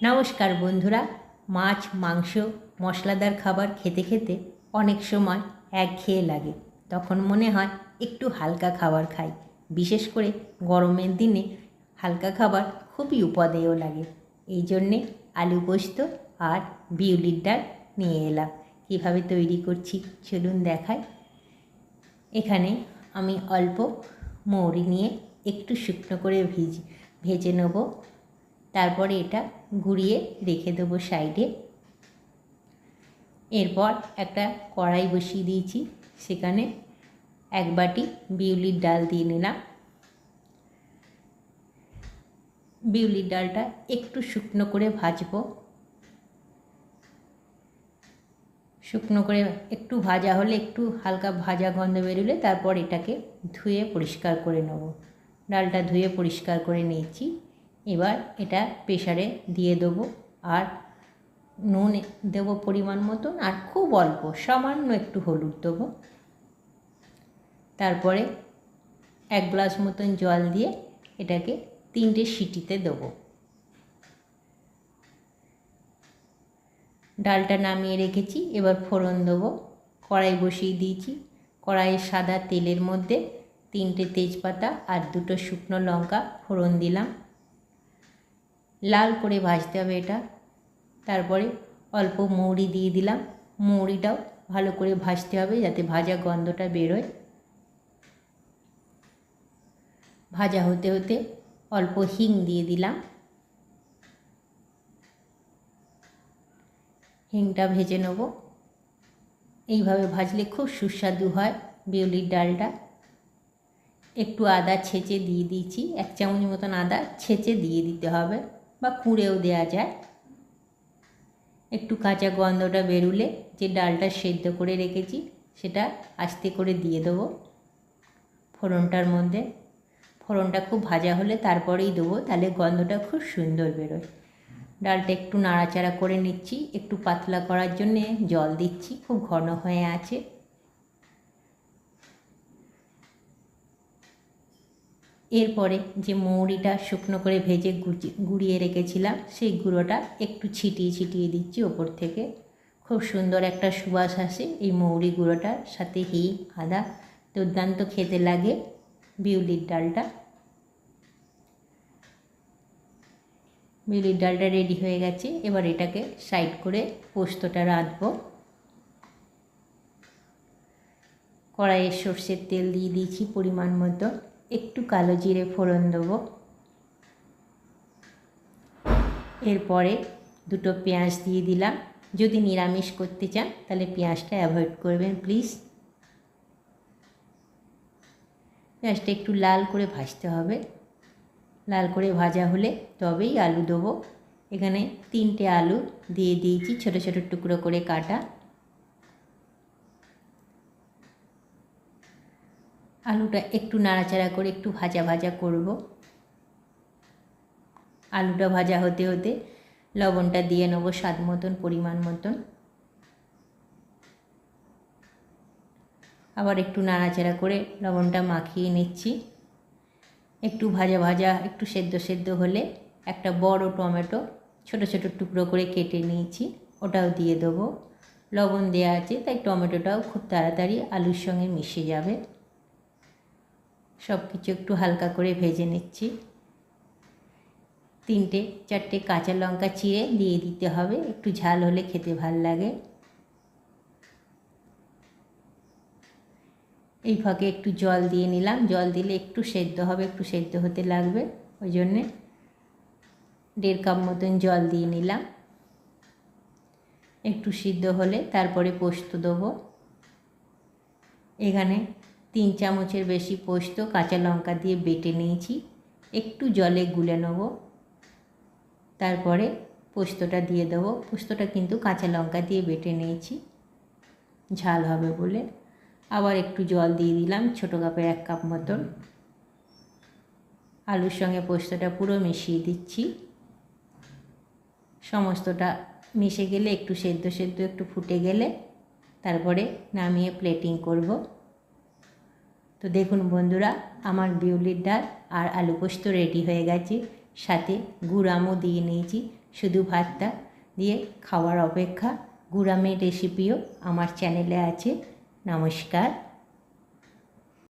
নমস্কার বন্ধুরা, মাছ, মাংস, মশলাদার খাবার খেতে খেতে অনেক সময় একঘেয়ে লাগে। তখন মনে হয় একটু হালকা খাবার খাই। বিশেষ করে গরমের দিনে হালকা খাবার খুবই উপাদেয় লাগে। এই জন্যে আলু পোস্ত আর বিউলির ডাল নিয়ে এলাম। কীভাবে তৈরি করছি চলুন দেখাই। এখানে আমি অল্প মৌরি নিয়ে একটু শুকনো করে ভিজ, ভেজে নেব। তারপরে এটা গুঁড়িয়ে রেখে দেবো সাইডে। এরপর একটা কড়াই বসিয়ে দিয়েছি, সেখানে এক বাটি বিউলির ডাল দিয়ে নিলাম। বিউলির ডালটা একটু শুকনো করে ভাজবো। শুকনো করে একটু ভাজা হলে একটু হালকা ভাজা গন্ধ বেরোলে তারপর এটাকে ধুয়ে পরিষ্কার করে নেব। ডালটা ধুয়ে পরিষ্কার করে নিয়েছি। এবার এটা প্রেশারে দিয়ে দেবো আর নুন দেবো পরিমাণ মতন আর খুব অল্প, সামান্য একটু হলুদ দেবো। তারপরে এক গ্লাস মতন জল দিয়ে এটাকে তিনটে সিটিতে দেবো। ডালটা নামিয়ে রেখেছি, এবার ফোড়ন দেবো। কড়াই বসিয়ে দিয়েছি। কড়াইয়ের সাদা তেলের মধ্যে তিনটে তেজপাতা আর দুটো শুকনো লঙ্কা ফোড়ন দিলাম। লাল করে ভাজতে হবে এটা। তারপরে অল্প মৌরি দিয়ে দিলাম। মৌরিটাও ভালো করে ভাজতে হবে যাতে ভাজা গন্ধটা বেরোয়। ভাজা হতে হতে অল্প হিং দিয়ে দিলাম। হিংটা ভেজে নেব। এইভাবে ভাজলে খুব সুস্বাদু হয় বিউলির ডালটা। একটু আদা ছেঁচে দিয়ে দিয়েছি। এক চামচ মতন আদা ছেঁচে দিয়ে দিতে হবে। বা কুঁড়েও দেওয়া যায়। একটু কাঁচা গন্ধটা বেরুলে যে ডালটা সেদ্ধ করে রেখেছি, সেটা আস্তে করে দিয়ে দেবো ফোড়নটার মধ্যে। ফোড়নটা খুব ভাজা হলে তারপরেই দেবো, তাহলে গন্ধটা খুব সুন্দর বেরোয়। ডালটা একটু নাড়াচাড়া করে নিচ্ছি, একটু পাতলা করার জন্যে জল দিচ্ছি, খুব ঘন হয়ে আছে। এরপরে যে মৌরিটা শুকনো করে ভেজে গুঁড়িয়ে রেখেছিলাম, সেই গুঁড়োটা একটু ছিটিয়ে ছিটিয়ে দিচ্ছি ওপর থেকে। খুব সুন্দর একটা সুবাস আসে এই মৌরি গুঁড়োটার সাথে হিং আদা, দুর্দান্ত খেতে লাগে বিউলির ডালটা। বিউলির ডালটা রেডি হয়ে গেছে, এবার এটাকে সাইড করে পোস্তটা রাঁধবো। কড়াইয়ে সর্ষের তেল দিয়ে দিয়েছি পরিমাণ মতো। একটু কালো জিরে ফোড়ন দেবো। এরপরে দুটো পেঁয়াজ দিয়ে দিলাম। যদি নিরামিষ করতে চান, তাহলে পেঁয়াজটা অ্যাভয়েড করবেন, প্লিজ। পেঁয়াজটা একটু লাল করে ভাজতে হবে। লাল করে ভাজা হলে তবেই আলু দেবো। এখানে তিনটে আলু দিয়ে দিয়েছি, ছোটো ছোটো টুকরো করে কাটা। আলুটা একটু নাড়াচাড়া করে একটু ভাজা ভাজা করব। আলুটা ভাজা হতে হতে লবণটা দিয়ে নেব স্বাদ মতন, পরিমাণ মতন। আবার একটু নাড়াচাড়া করে লবণটা মাখিয়ে নিচ্ছি। একটু ভাজা ভাজা, একটু সেদ্ধ সেদ্ধ হলে একটা বড় টমেটো ছোট ছোট টুকরো করে কেটে নিয়েছি, ওটাও দিয়ে দেবো। লবণ দেওয়া আছে, তাই টমেটোটাও খুব তাড়াতাড়ি আলুর সঙ্গে মিশে যাবে। সব কিছু একটু হালকা করে ভেজে নিচ্ছি। তিনটে, চারটে কাঁচা লঙ্কা চিড়ে দিয়ে দিতে হবে। একটু ঝাল হলে খেতে ভালো লাগে। এই ফাঁকে একটু জল দিয়ে নিলাম। জল দিলে একটু সেদ্ধ হবে, একটু সেদ্ধ হতে লাগবে। ওই জন্যে দেড় কাপ মতন জল দিয়ে নিলাম। একটু সিদ্ধ হলে তারপরে পোস্ত দেবো। এখানে তিন চামচের বেশি পোস্ত কাঁচা লঙ্কা দিয়ে বেটে নিয়েছি। একটু জলে গুলে নেব। তারপরে পোস্তটা দিয়ে দেবো। পোস্তটা কিন্তু কাঁচা লঙ্কা দিয়ে বেটে নিয়েছি। ঝাল হবে বলে। আবার একটু জল দিয়ে দিলাম ছোটো কাপের এক কাপ মতন। আলুর সঙ্গে পোস্তটা পুরো মিশিয়ে দিচ্ছি। সমস্তটা মিশে গেলে একটু সেদ্ধ সেদ্ধ একটু ফুটে গেলে তারপরে নামিয়ে প্লেটিং করব। তো দেখুন বন্ধুরা, আমার বিউলির ডাল আর আলু পোস্ত রেডি হয়ে গেছে। সাথে গুড়ামও দিয়ে নিয়েছি, শুধু ভাতটা দিয়ে খাওয়ার অপেক্ষা। গুড়ামের রেসিপিও আমার চ্যানেলে আছে। নমস্কার।